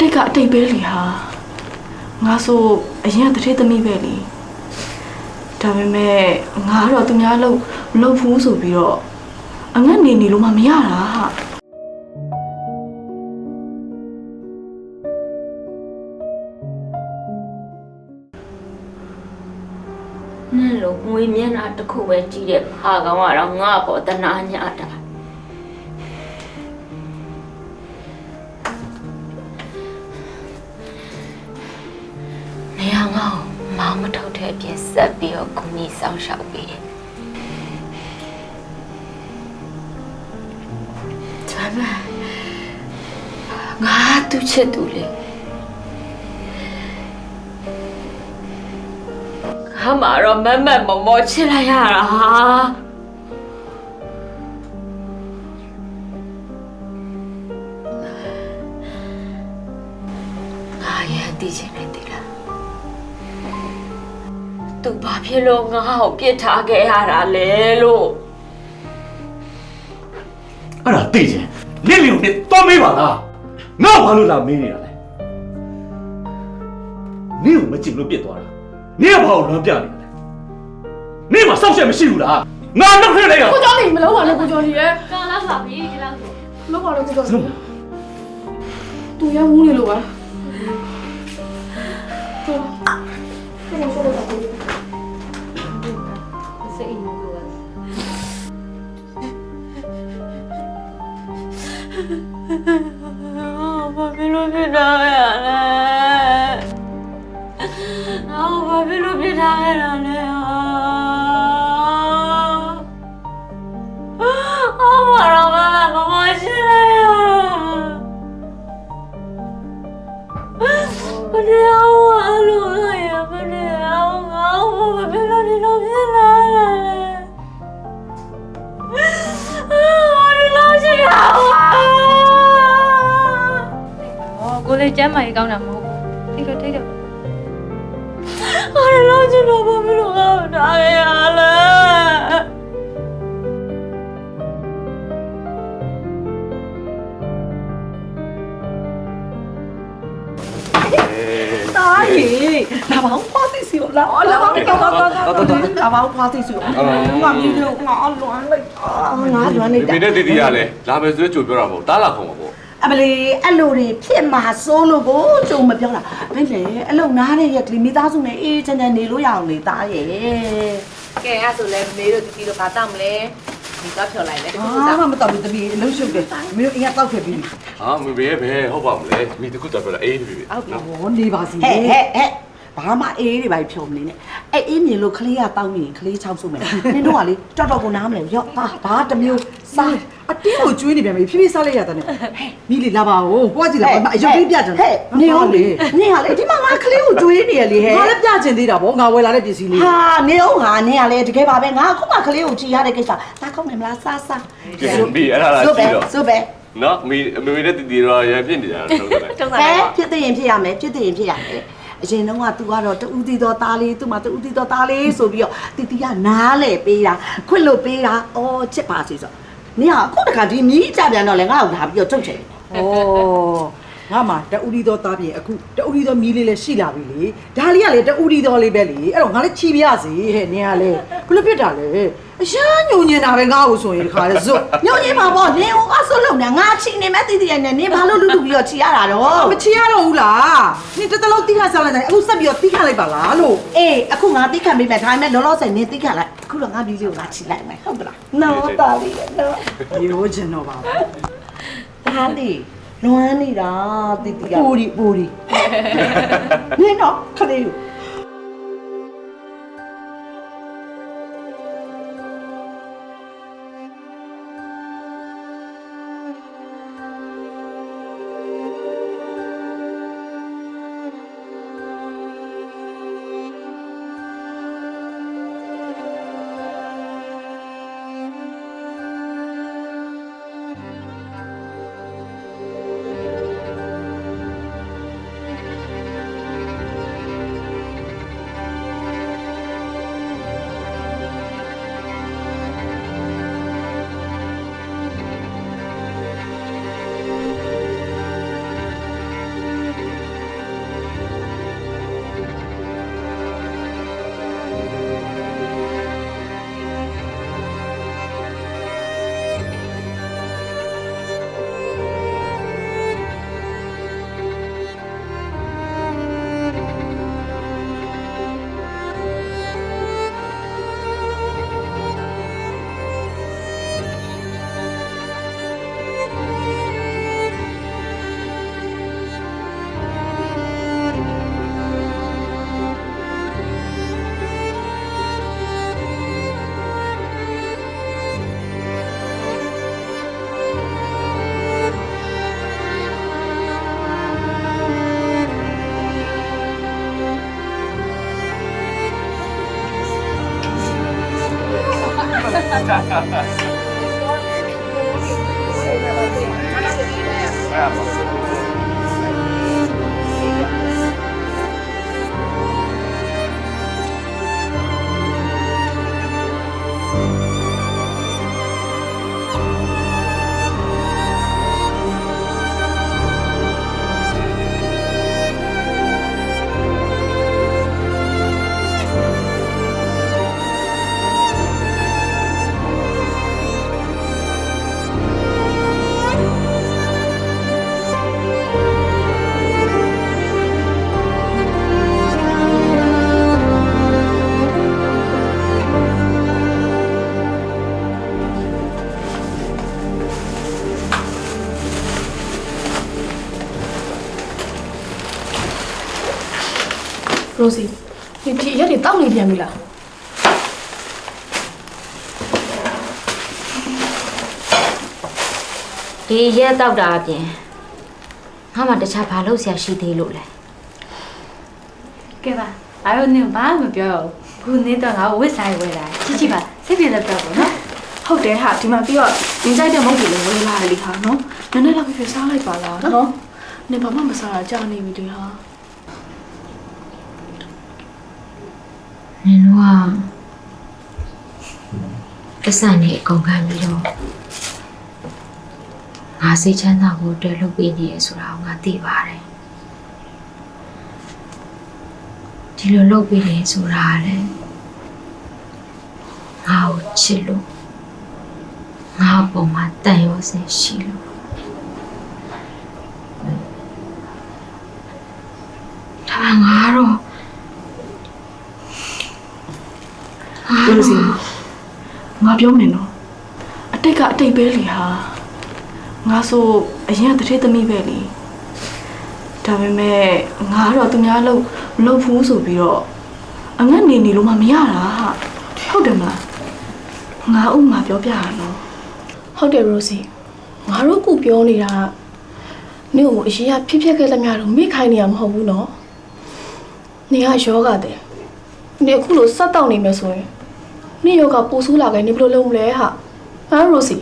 တိတ်ကအတိတ်ပဲလေဟာငါဆိုအရင်ကတထေးသမီးပဲလေဒါပေမဲ့ငါကတော့သူများလို့မလုပ်ဘူးဆိုပြီးတော့အငတ်နေနေလို့မှမရတာဟာနဲ့လို့ငွေမျက်နှာတစ်ခုပဲကြည့်တဲ့ဟာကောင်ကတော့ငါ့ပေါ်တနာညတာ နေရာငါ့ကိုမောင်မထုတ်တဲ့အပြင်ဆက်ပြီးတော့ကုညီဆောင်ရှောက်ပေးတယ်ဒါပေမဲ့ငါသူ့ချစ်သူလေခါမှာတော့မတ်မတ်မော်မော်ချစ်လိုက်ရတာဟာငါရန်သိချင်တယ်တိလား သူဘာဖြစ်လို့ငါ့ကိုပြစ်ထားခဲ့ရတာလဲလို့အဲ့ဒါသိချင်လင့်လင့်ကိုနဲ့တော့မေးပါလားငါ့ဘာလို့လာမေးနေတာလဲနင့်ကိုမကြည့်လို့ပြစ်သွားတာနင့်ကဘာကိုလွမ်းပြနေတာလဲနင့်မှာစောက်ချက်မရှိဘူးလားငါနောက်ထည့်လိုက်ရကိုကျော်နေမလုံးပါနဲ့ကိုကျော်ကြီးရဲ့ကာလာပါပြီဒီလောက်ဆိုမလုံးပါနဲ့ကိုကျော်ကြီးသူရဝူးနေလို့ပါကျော်ကျော်ကျော်တော့ကို စိတ် 哦，ကိုလေးကျမ်းမာရေးကောင်းတာမဟုတ်ဘူးထိတော့ထိတော့အားလုံးကျွန်တော်ဘာလို့ငါ့ကိုထားရလဲတားရေလာပါဦးဖွားသိစီကိုလာအော်လာပါဦးတော့တော့တော့တော့လာပါဦးဖွားသိစီကိုငါမင်းလို့ငါအလွမ်းလိုက်အာငါလွမ်းလိုက်ဒီတာနေ့တည်တည်ရလဲလာမယ်ဆိုတော့ကြိုပြောတာမဟုတ်တားလာခုံမှာပေါ့ အမလေးအဲ့လိုတွေဖြစ်မှာစိုးလို့ကိုကြုံမပြောတာဘယ်လေအလုံနားတဲ့ရက်ကလေးမိသားစုနဲ့အေးချမ်းချမ်းနေလို့ရအောင်နေတားရေကဲအဲ့ဆိုလဲမေတို့တီတီတို့ဘာတောက်မလဲဒီတော့ဖြော်လိုက်လေတခုခုအာတောက်မတော်ဘူးတပီအလုံးရှုပ်တယ်မင်းတို့အင်ကတောက်ခဲ့ပြီဟာမမေရဲ့ဘယ်ဟုတ်ပါမလဲမိတခုတော့ပြောတာအေးပြီပြီဟုတ်ပြီဟောနေပါစီဟဲ့ဟဲ့ဟဲ့ ဘာမှအေးတွေပါဖြုံနေနဲ့အဲ့အေးမြင်လို့ကလေးကတောင်းရင်ကလေးချောက်ဆုံးမယ်နင်တို့ကလေတော်တော်ကိုနားမလဲရော့ဟာဘာတစ်မျိုးစားအတင်းကိုကျွေးနေပြန်ပြီဖြည်းဖြည်းစားလိုက်ရတဲ့နဲ့မိလီလာပါဦးပွားကြည့်လာပါအယုတ်လေးပြကြတယ်ဟဲ့နေအောင်လေနေရလေဒီမှာငါကလေးကိုကျွေးနေရလေဟဲ့ငါလည်းပြချင်သေးတာဗောငါဝယ်လာတဲ့ပစ္စည်းလေးဟာနေအောင်ဟာနေရလေတကယ်ပါပဲငါအခုမှကလေးကိုကြည်ရတဲ့ကိစ္စတာကောင်းတယ်မလားစားစားမိအဲ့ဒါလားဆိုကြပဲည့်တော့ဆိုပဲနော်မိအမေနဲ့တည်တည်တော့ရပြစ်နေကြတာတော့တယ်တုံးဟဲစားလိုက်ဖြစ်တဲ့ရင်ဖြစ်ရမယ်ဖြစ်တဲ့ရင်ဖြစ်ရမယ် အရင်တော့က तू ကတော့တူတီတော်သားလေးသူ့မှာတူတီတော်သားလေးဆိုပြီးတော့တီတီကနားလေပေးတာခွင့်လို့ပေးတာအော်ချစ်ပါစီဆိုနေကအခုတခါဒီမြည်ကြပြန်တော့လေငါ့ကိုလာပြီးတော့ထုတ်ချင်ဩငါမှတူရီတော်သားပြင်အခုတူရီတော်မီးလေးလည်းရှိလာပြီလေဒါလေးကလေတူရီတော်လေးပဲလေအဲ့တော့ငါလည်းချီပြရစီဟဲ့နင်ကလေဘလို့ဖြစ်တာလဲအရှားညုံညင်တာပဲငါ့ကိုဆိုရင်ဒီခါလဲဇွတ်ညို့ကြီးပါပေါ့နေဟိုကဆွလုံးနေငါချီနေမဲ့တီတီရနေနေဘာလို့လူလူပြီးတော့ချီရတာတော့မချီရတော့ဘူးလား နင်တစ်တလုံးတိခတ်စားလိုက်တယ်အခုဆက်ပြီးတော့တိခတ်လိုက်ပါလားလို့အေးအခုငါတိခတ်ပေးမယ်ဒါပေမဲ့လောလောဆယ်နေတိခတ်လိုက်အခုတော့ငါပြီးလေးကိုငါချီလိုက်မယ်ဟုတ်ပလားနော်တာလေးနော်ရိုးချင်တော့ပါဘူးဒါလေးလွမ်းနေတာတီတီကပူရီပူရီနေတော့ခလေးကို 哈哈哈 ရိုစီဒီဒီရက်တွေတောက်နေပြန်ပြီလားဒီရက်တောက်တာအပြင်ငါမှတခြားဘာလုပ်ဆရာရှိသေးလို့လဲကဲပါအားရနေဘာမှမပြောတော့ဘူးခုနေတော့ငါဝစ်ဆိုင်ဝယ်လာချစ်ချစ်ပါစိတ်ပြေလက်ပြောပေါ့နော်ဟုတ်တယ်ဟာဒီမှာပြီးတော့ဒီကြိုက်တဲ့မုတ်တွေလည်းဝယ်လာတယ်လေဟာနော်နည်းနည်းလောက်ပြစားလိုက်ပါလားနော်နေဘာမှမစားတာကြာနေပြီလေဟာ နင်တို့ကပတ်စံနေအကုန်ခံပြီးတော့ငါစိတ်ချမ်းသာဖို့အတွက်လုပ်ပေးနေရဆိုတာကိုငါသိပါတယ်ဒီလိုလုပ်ပေးနေဆိုတာကလည်းငါ့ကိုချစ်လို့ငါ့ပုံမှာတန်ရောစင်ရှိလို့ဒါပေမဲ့ငါတော့ ရိုစီငါပြောမယ်နော်အတိတ်ကအတိတ်ပဲလေဟာငါဆိုအရင်ကတထေးသမီးပဲလေဒါပေမဲ့ငါကတော့သူများလို့မလုပ်ဘူးဆိုပြီးတော့အငတ်နေနေလို့မှမရတာဟာဟုတ်တယ်မလားငါဥမာပြောပြရနော်ဟုတ်တယ်ရိုစီငါတို့ခုပြောနေတာကနင့်ကိုအရင်ကဖြစ်ဖြစ်ခဲ့သမျှတော့မိခိုင်းနေရမဟုတ်ဘူးနော်နေကယောဂတဲ့နေအခုလိုစက်တောက်နေမယ်ဆိုရင် နေယောဂပိုဆိုးလာခဲ့နေဘယ်လိုလုပ်မလဲဟာဟမ်ရိုစီ